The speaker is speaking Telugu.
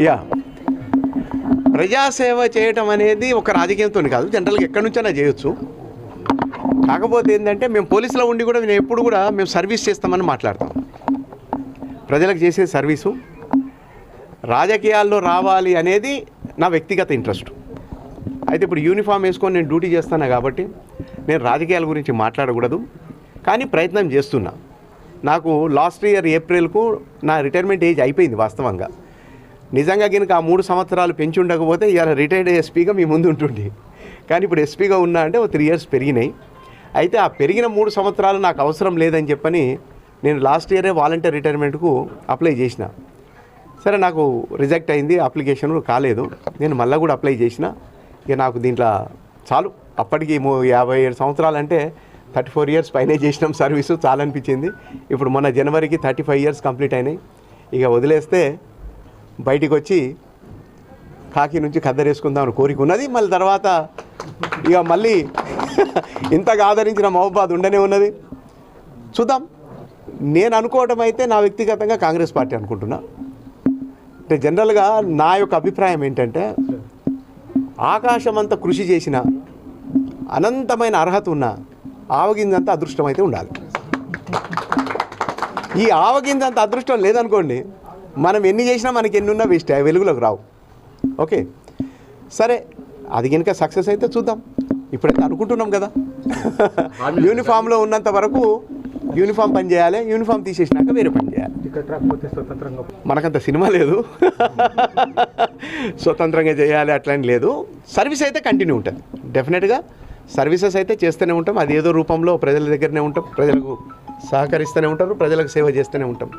యా ప్రజాసేవ చేయటం అనేది ఒక రాజకీయంతో కాదు జనరల్గా ఎక్కడి నుంచైనా చేయొచ్చు. కాకపోతే ఏంటంటే మేము పోలీసులో ఉండి కూడా నేను ఎప్పుడు కూడా మేము సర్వీస్ చేస్తామని మాట్లాడతాం. ప్రజలకు చేసే సర్వీసు రాజకీయాల్లో రావాలి అనేది నా వ్యక్తిగత ఇంట్రెస్ట్. అయితే ఇప్పుడు యూనిఫామ్ వేసుకొని నేను డ్యూటీ చేస్తాను కాబట్టి నేను రాజకీయాల గురించి మాట్లాడకూడదు. కానీ ప్రయత్నం చేస్తున్నా. నాకు లాస్ట్ ఇయర్ ఏప్రిల్కు నా రిటైర్మెంట్ ఏజ్ అయిపోయింది వాస్తవంగా. నిజంగా కనుక ఆ మూడు సంవత్సరాలు పెంచి ఉండకపోతే ఇవాళ రిటైర్డ్ ఎస్పీగా మీ ముందు ఉంటుండే. కానీ ఇప్పుడు ఎస్పీగా ఉన్నా అంటే ఒక త్రీ ఇయర్స్ పెరిగినాయి. అయితే ఆ పెరిగిన మూడు సంవత్సరాలు నాకు అవసరం లేదని చెప్పని నేను లాస్ట్ ఇయరే వాలంటీర్ రిటైర్మెంట్కు అప్లై చేసిన. సరే నాకు రిజెక్ట్ అయింది అప్లికేషన్ కాలేదు. నేను మళ్ళీ కూడా అప్లై చేసిన. ఇక నాకు దీంట్లో చాలు. అప్పటికి యాభై ఏడు సంవత్సరాలు అంటే థర్టీ ఫోర్ ఇయర్స్ పైనే చేసినాం సర్వీసు చాలా అనిపించింది. ఇప్పుడు మొన్న జనవరికి థర్టీ ఫైవ్ ఇయర్స్ కంప్లీట్ అయినాయి. ఇక వదిలేస్తే బయటికి వచ్చి కాకి నుంచి కద్దరేసుకుందామని కోరిక ఉన్నది. మళ్ళీ తర్వాత ఇక మళ్ళీ ఇంతగా ఆదరించిన మహబాద్ ఉండనే ఉన్నది. చూద్దాం. నేను అనుకోవటం అయితే నా వ్యక్తిగతంగా కాంగ్రెస్ పార్టీ అనుకుంటున్నా. అంటే జనరల్గా నా యొక్క అభిప్రాయం ఏంటంటే ఆకాశం అంత కృషి చేసిన అనంతమైన అర్హత ఉన్న ఆవగిందంతా అదృష్టం అయితే ఉండాలి. ఈ ఆవగింజంత అదృష్టం లేదనుకోండి మనం ఎన్ని చేసినా మనకి ఎన్ని ఉన్నా వేస్ట్ అవి వెలుగులోకి రావు. ఓకే? సరే అది కనుక సక్సెస్ అయితే చూద్దాం. ఇప్పుడైతే అనుకుంటున్నాం కదా. యూనిఫామ్లో ఉన్నంత వరకు యూనిఫామ్ పని చేయాలి యూనిఫామ్ తీసేసినాక వేరే పని చేయాలి. స్వతంత్రంగా మనకంత సినిమా లేదు. స్వతంత్రంగా చేయాలి అట్లని లేదు. సర్వీస్ అయితే కంటిన్యూ ఉంటుంది. డెఫినెట్గా సర్వీసెస్ అయితే చేస్తూనే ఉంటాం. అది ఏదో రూపంలో ప్రజల దగ్గరనే ఉంటాం. ప్రజలకు సహకరిస్తూనే ఉంటారు. ప్రజలకు సేవ చేస్తూనే ఉంటాం.